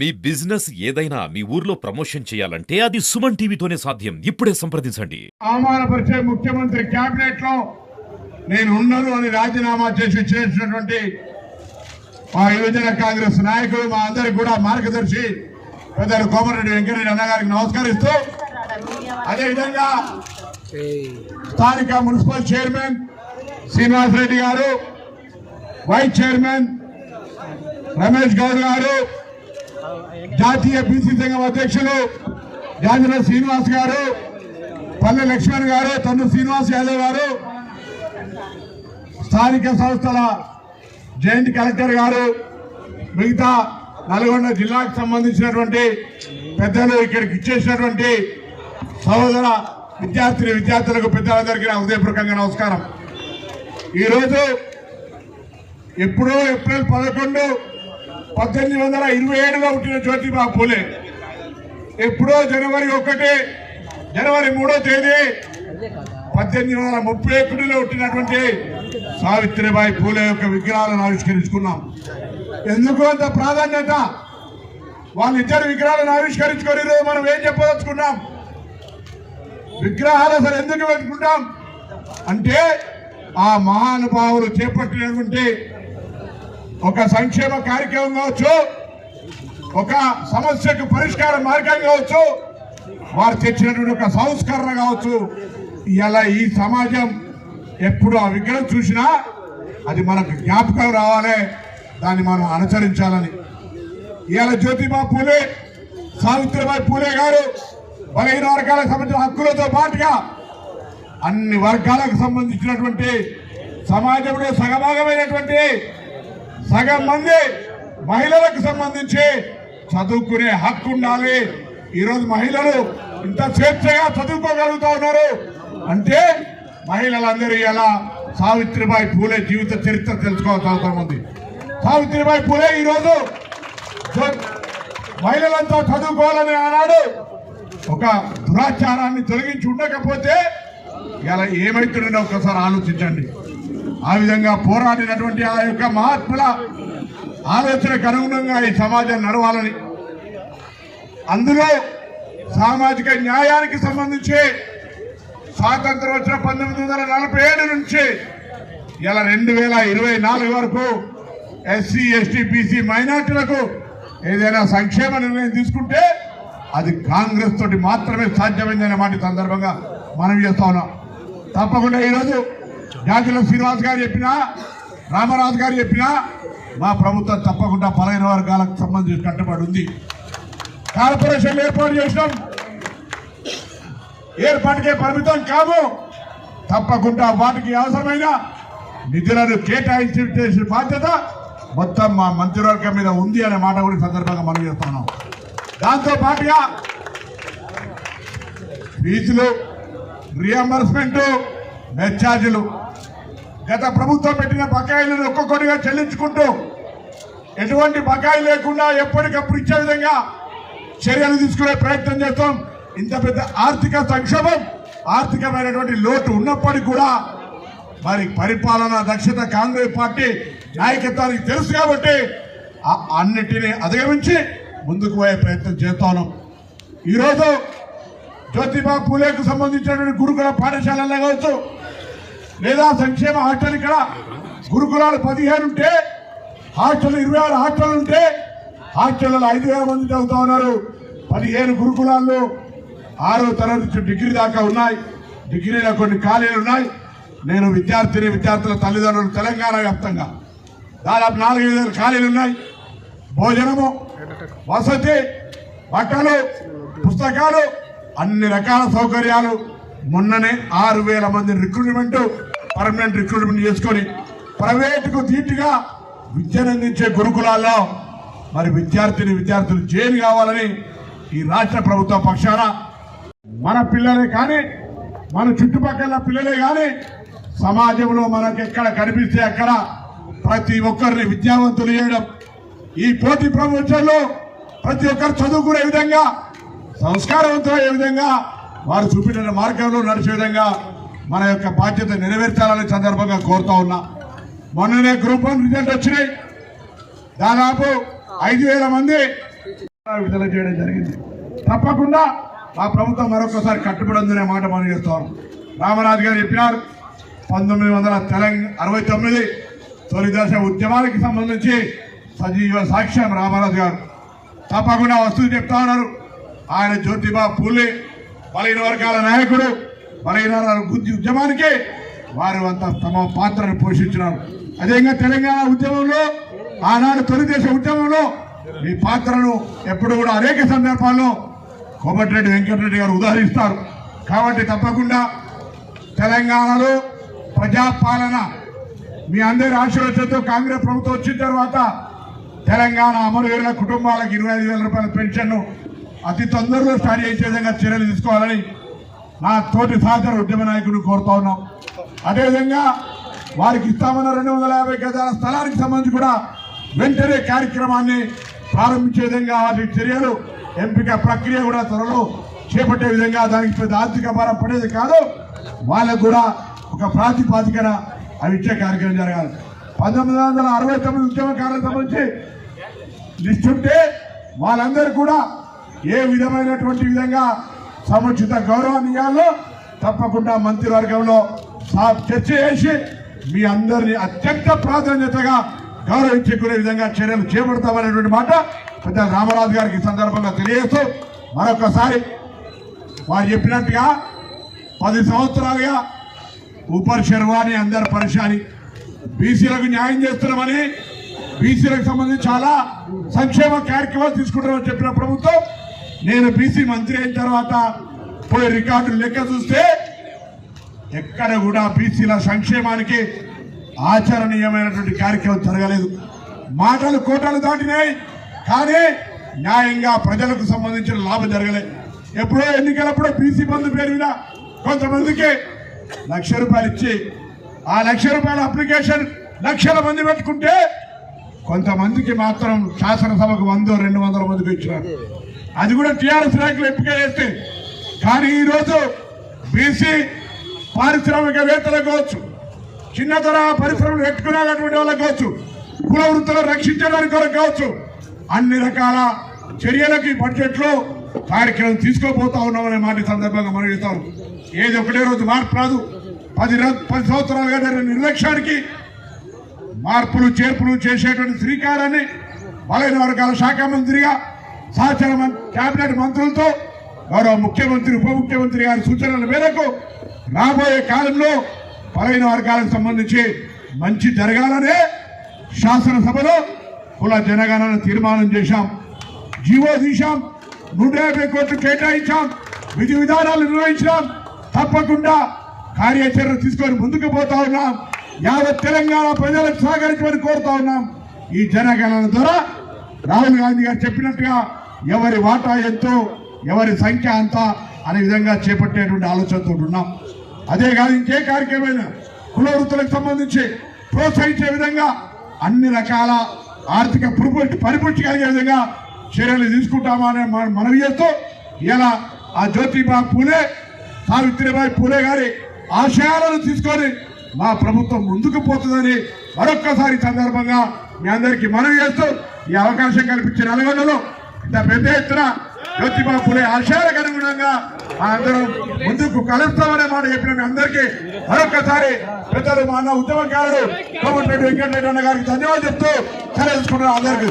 మీ business ఏదైనా మీ ఊర్లో promotion చేయాలంటే అది సుమన్ టీవీతోనే సాధ్యం. ఇప్పుడే సంప్రదించండి. అవమానపరిచే ముఖ్యమంత్రి కేబినెట్లో నేను ఉండను అని రాజీనామా చేసి చేసినటువంటి మా యువజన కాంగ్రెస్ నాయకుడు మా అందరికి కూడా మార్గదర్శి పెద్దలు కోమరెడ్డి వెంకటరెడ్డి అన్నగారికి నమస్కరిస్తూ అదేవిధంగా స్థానిక మున్సిపల్ చైర్మన్ శ్రీనివాస్ రెడ్డి గారు వైస్ చైర్మన్ రమేష్ గౌడ్ గారు జాతీయ బీసీ సంఘం అధ్యక్షులు జాజల శ్రీనివాస్ గారు పల్లె లక్ష్మణ్ గారు తన్ను శ్రీనివాస్ యాదవ్ గారు స్థానిక సంస్థల జాయింట్ కలెక్టర్ గారు మిగతా నల్గొండ జిల్లాకు సంబంధించినటువంటి పెద్దలు ఇక్కడికి ఇచ్చేసినటువంటి సహోదర విద్యార్థిని విద్యార్థులకు పెద్దలందరికీ నా హృదయపూర్వకంగా నమస్కారం. ఈరోజు ఎప్పుడో ఏప్రిల్ పదకొండు పద్దెనిమిది వందల ఇరవై ఏడులో పుట్టిన జ్యోతిబా పూలే. ఎప్పుడో జనవరి ఒకటి జనవరి మూడో తేదీ పద్దెనిమిది వందల ముప్పై ఒకటిలో పుట్టినటువంటి సావిత్రిబాయి పూలే యొక్క విగ్రహాలను ఆవిష్కరించుకున్నాం. ఎందుకు అంత ప్రాధాన్యత? వాళ్ళిద్దరు విగ్రహాలను ఆవిష్కరించుకొని మనం ఏం చెప్పదలుచుకున్నాం? విగ్రహాలు అసలు ఎందుకు పెట్టుకుంటాం? అంటే ఆ మహానుభావులు చేపట్టినటువంటి ఒక సంక్షేమ కార్యక్రమం కావచ్చు ఒక సమస్యకు పరిష్కార మార్గం కావచ్చు వారు తెచ్చినటువంటి ఒక సంస్కరణ కావచ్చు. ఇలా ఈ సమాజం ఎప్పుడు ఆ విగ్రహం చూసినా అది మనకు జ్ఞాపకం రావాలి దాన్ని మనం అనుసరించాలని. ఇవాళ జ్యోతిబా పూలే సావిత్రిబాయి పూలే గారు బలహీన వర్గాలకు సంబంధించిన హక్కులతో పాటుగా అన్ని వర్గాలకు సంబంధించినటువంటి సమాజంలో సగభాగమైనటువంటి సగం మంది మహిళలకు సంబంధించి చదువుకునే హక్కు ఉండాలి. ఈరోజు మహిళలు ఇంత స్వేచ్ఛగా చదువుకోగలుగుతా ఉన్నారు. అంటే మహిళలందరూ ఎలా సావిత్రిబాయి పూలే జీవిత చరిత్ర తెలుసుకోవాల్సిన అవసరం ఉంది. సావిత్రిబాయి పూలే ఈరోజు మహిళలంతా చదువుకోవాలని ఆనాడు ఒక దురాచారాన్ని తొలగించి ఉండకపోతే ఇలా ఏమైతుందో ఒకసారి ఆలోచించండి. ఆ విధంగా పోరాడినటువంటి ఆ యొక్క మహాత్ముల ఆలోచనకు అనుగుణంగా ఈ సమాజం నడవాలని. అందులో సామాజిక న్యాయానికి సంబంధించి స్వాతంత్రం వచ్చిన పంతొమ్మిది వందల నలభై ఏడు నుంచి ఇలా రెండు వేల ఇరవై నాలుగు వరకు ఎస్సీ ఎస్టీ బీసీ మైనార్టీలకు ఏదైనా సంక్షేమ నిర్ణయం తీసుకుంటే అది కాంగ్రెస్ తోటి మాత్రమే సాధ్యమైందనే మాట సందర్భంగా మనం చేస్తా ఉన్నాం. తప్పకుండా ఈరోజు జాతిలో శ్రీనివాస్ గారు చెప్పినా రామరాజు గారు చెప్పినా మా ప్రభుత్వం తప్పకుండా పలైన వర్గాలకు సంబంధించి కట్టుబడి ఉంది. కార్పొరేషన్ ఏర్పాటు చేసినాం. ఏర్పాటుకే పరిమితం కాదు. తప్పకుండా వాటికి అవసరమైన నిధులను కేటాయించి చేసిన బాధ్యత మొత్తం మా మంత్రివర్గం మీద ఉంది అనే మాట కూడా సందర్భంగా మనం చేస్తున్నాం దాంతో పాటుగా ఫీజులు రియంబర్స్మెంట్ మెచ్చార్జీలు గత ప్రభుత్వం పెట్టిన బకాయిలను ఒక్కొక్కటిగా చెల్లించుకుంటూ ఎటువంటి బకాయి లేకుండా ఎప్పటికప్పుడు ఇచ్చే విధంగా చర్యలు తీసుకునే ప్రయత్నం చేస్తాం. ఇంత పెద్ద ఆర్థిక సంక్షోభం ఆర్థికమైనటువంటి లోటు ఉన్నప్పటికీ కూడా మరి పరిపాలన దక్షత కాంగ్రెస్ పార్టీ నాయకత్వానికి తెలుసు కాబట్టి అన్నిటినీ అధిగమించి ముందుకు పోయే ప్రయత్నం చేస్తాను ఈరోజు జ్యోతిబా పూలేకు సంబంధించినటువంటి గురుకుల పాఠశాలలో కావచ్చు లేదా సంక్షేమ హాస్టల్ ఇక్కడ? గురుకులాలు పదిహేను ఉంటే హాస్టల్ ఇరవై ఆరు హాస్టల్ ఉంటే హాస్టల్లో ఐదు వేల మంది చదువుతా ఉన్నారు. పదిహేను గురుకులాల్లో ఆరో తరగతి డిగ్రీ దాకా ఉన్నాయి. డిగ్రీలో కొన్ని ఖాళీలు ఉన్నాయి. నేను విద్యార్థిని విద్యార్థుల తల్లిదండ్రులు తెలంగాణ వ్యాప్తంగా దాదాపు నాలుగైదు వేల ఖాళీలు ఉన్నాయి. భోజనము వసతి బట్టలు పుస్తకాలు అన్ని రకాల సౌకర్యాలు. మొన్ననే ఆరు వేల మంది రిక్రూట్మెంటు పర్మనెంట్ రిక్రూట్మెంట్ చేసుకొని ప్రైవేటుకు ధీటుగా విద్యను అందించే గురుకులాల్లో మరి విద్యార్థిని విద్యార్థులు జైలు కావాలని ఈ రాష్ట్ర ప్రభుత్వ పక్షాన మన పిల్లలే కానీ మన చుట్టుపక్కల పిల్లలే కానీ సమాజంలో మనకు ఎక్కడ కనిపిస్తే అక్కడ ప్రతి ఒక్కరిని విద్యావంతులు చేయడం. ఈ పోటీ ప్రపంచంలో ప్రతి ఒక్కరు చదువుకునే విధంగా సంస్కారవంతమయ్యే విధంగా వారు చూపించిన మార్గంలో నడిచే విధంగా మన యొక్క బాధ్యత నెరవేర్చాలనే సందర్భంగా కోరుతా ఉన్నా. మొన్ననే గ్రూప్ వన్ రిజల్ట్ వచ్చినాయి. దాదాపు ఐదు వేల మంది విడుదల చేయడం జరిగింది. తప్పకుండా మా ప్రభుత్వం మరొకసారి కట్టుబడి ఉందనే మాట మనం చేస్తాం రామరాజు గారు చెప్పినారు పంతొమ్మిది వందల తెలంగాణ అరవై తొమ్మిది తొలి దశ ఉద్యమానికి సంబంధించి సజీవ సాక్ష్యం రామరాజు గారు. తప్పకుండా వస్తువు చెప్తా ఉన్నారు. ఆయన జ్యోతిబా పూలే బలహీన వర్గాల నాయకుడు. బలహీనాల బుద్ధి ఉద్యమానికి వారు అంతా తమ పాత్రను పోషించినారు. అదేవిధంగా తెలంగాణ ఉద్యమంలో ఆనాడు తొలిదేశ ఉద్యమంలో మీ పాత్రను ఎప్పుడు కూడా అనేక సందర్భాల్లో కోమటిరెడ్డి వెంకటరెడ్డి గారు ఉదాహరిస్తారు. కాబట్టి తప్పకుండా తెలంగాణలో ప్రజాపాలన మీ అందరి ఆశీర్వచనతో కాంగ్రెస్ ప్రభుత్వం వచ్చిన తర్వాత తెలంగాణ అమరవీరుల కుటుంబాలకు ఇరవై ఐదు వేల రూపాయల పెన్షన్ను అతి తొందరలో స్టార్ట్ చేసే విధంగా చర్యలు తీసుకోవాలని నా తోటి సహచర ఉద్యమ నాయకుడు కోరుతా ఉన్నాం. అదేవిధంగా వారికి ఇస్తామన్న రెండు వందల యాభై గజాల స్థలానికి సంబంధించి కూడా వెంటనే కార్యక్రమాన్ని ప్రారంభించే విధంగా వాటి చర్యలు ఎంపిక ప్రక్రియ కూడా త్వరలో చేపట్టే విధంగా దానికి పెద్ద ఆర్థిక భారం పడేది కాదు. వాళ్ళకు కూడా ఒక ప్రాతిపాదికన అవి ఇచ్చే కార్యక్రమం జరగాలి. పంతొమ్మిది వందల అరవై తొమ్మిది ఉద్యమకారులకు సంబంధించి లిస్ట్ ఉంటే వాళ్ళందరూ కూడా ఏ విధమైనటువంటి విధంగా సముచిత గౌరవాన్ని ఇవ్వాలో తప్పకుండా మంత్రివర్గంలో సా- చర్చ చేసి మీ అందరినీ అత్యంత ప్రాధాన్యతగా గౌరవించుకునే విధంగా చర్యలు చేపడతామనేటువంటి మాట పెద్ద రామరాజు గారికి ఈ సందర్భంగా తెలియజేస్తూ మరొకసారి వారు చెప్పినట్టుగా పది సంవత్సరాలుగా ఊపర్ శర్వాణి అందరు పరిశాని బీసీలకు న్యాయం చేస్తున్నామని బీసీలకు సంబంధించి చాలా సంక్షేమ కార్యక్రమాలు తీసుకుంటామని చెప్పిన ప్రభుత్వం నేను బీసీ మంత్రి అయిన తర్వాత పోయి రికార్డులు లెక్క చూస్తే ఎక్కడ కూడా బీసీల సంక్షేమానికి ఆచరణీయమైనటువంటి కార్యక్రమం జరగలేదు. మాటలు కోటలు దాటినాయి కానీ న్యాయంగా ప్రజలకు సంబంధించిన లాభం జరగలేదు ఎప్పుడో ఎన్నికలప్పుడు బీసీ బంధు పేరు మీద కొంతమందికి లక్ష రూపాయలు ఇచ్చి ఆ లక్ష రూపాయల అప్లికేషన్ లక్షల మంది పెట్టుకుంటే కొంతమందికి మాత్రం శాసనసభకు వందో రెండు వందల మందికి ఇచ్చినారు. అది కూడా టీఆర్ఎస్ నాయకులు ఎంపిక చేస్తే. కానీ ఈరోజు బీసీ పారిశ్రామికవేత్తలకు కావచ్చు చిన్న తరహా పరిశ్రమలు పెట్టుకునేటువంటి వాళ్ళకు కావచ్చు కుల వృత్తులను రక్షించడానికి కొరకు కావచ్చు అన్ని రకాల చర్యలకి బడ్జెట్లో లో కార్యక్రమం తీసుకోబోతా ఉన్నామనే మాట సందర్భంగా మనం ఏది ఒకటే రోజు మార్పు రాదు. పది పది సంవత్సరాలుగా జరిగిన నిర్లక్ష్యానికి మార్పులు చేర్పులు చేసేటువంటి శ్రీకారాన్ని బలైన వర్గాల శాఖ మంత్రిగా సహచర కేబినెట్ మంత్రులతో మరో ముఖ్యమంత్రి ఉప ముఖ్యమంత్రి గారి సూచనల మేరకు రాబోయే కాలంలో బలహీన వర్గాలకు సంబంధించి మంచి జరగాలనే శాసనసభలో కుల జనగణన తీర్మానం చేశాం. జీవో తీశాం. నూట యాభై కోట్లు కేటాయించాం. విధి విధానాలు నిర్వహించాం తప్పకుండా కార్యాచరణ తీసుకొని ముందుకు పోతా ఉన్నాం. యావత్ తెలంగాణ ప్రజలకు సహకరించమని కోరుతా ఉన్నాం. ఈ జనగణన ద్వారా రాహుల్ గాంధీ గారు చెప్పినట్టుగా ఎవరి వాటా ఎంతో ఎవరి సంఖ్య అంత అనే విధంగా చేపట్టేటువంటి ఆలోచనతో ఉన్నాం. అదే కాదు ఇంకే కార్యక్రమమైన కుల వృత్తులకు సంబంధించి ప్రోత్సహించే విధంగా అన్ని రకాల ఆర్థిక పురుపు పరిపుష్టి కలిగే విధంగా చర్యలు తీసుకుంటామా అనే మనవి చేస్తూ ఇలా ఆ జ్యోతిబా పూలే సావిత్రిబాయి పూలే గారి ఆశయాలను తీసుకొని మా ప్రభుత్వం ముందుకు పోతుందని మరొక్కసారి సందర్భంగా మీ అందరికీ మనవి చేస్తూ ఈ అవకాశం కల్పించిన నల్గొండలో పెద్ద ఎత్తున జ్యోతిబా పులే ఆశయాలకు అనుగుణంగా మా అందరం ముందుకు కలుస్తామనే మాట చెప్పిన మీ అందరికీ మరొకసారి పెద్దలు మా అన్న ఉద్యమకారుడు కోమటిరెడ్డి వెంకటరెడ్డి అన్న గారికి ధన్యవాదాలు చెప్తూ సెలవు తీసుకుంటున్నాను అందరికీ.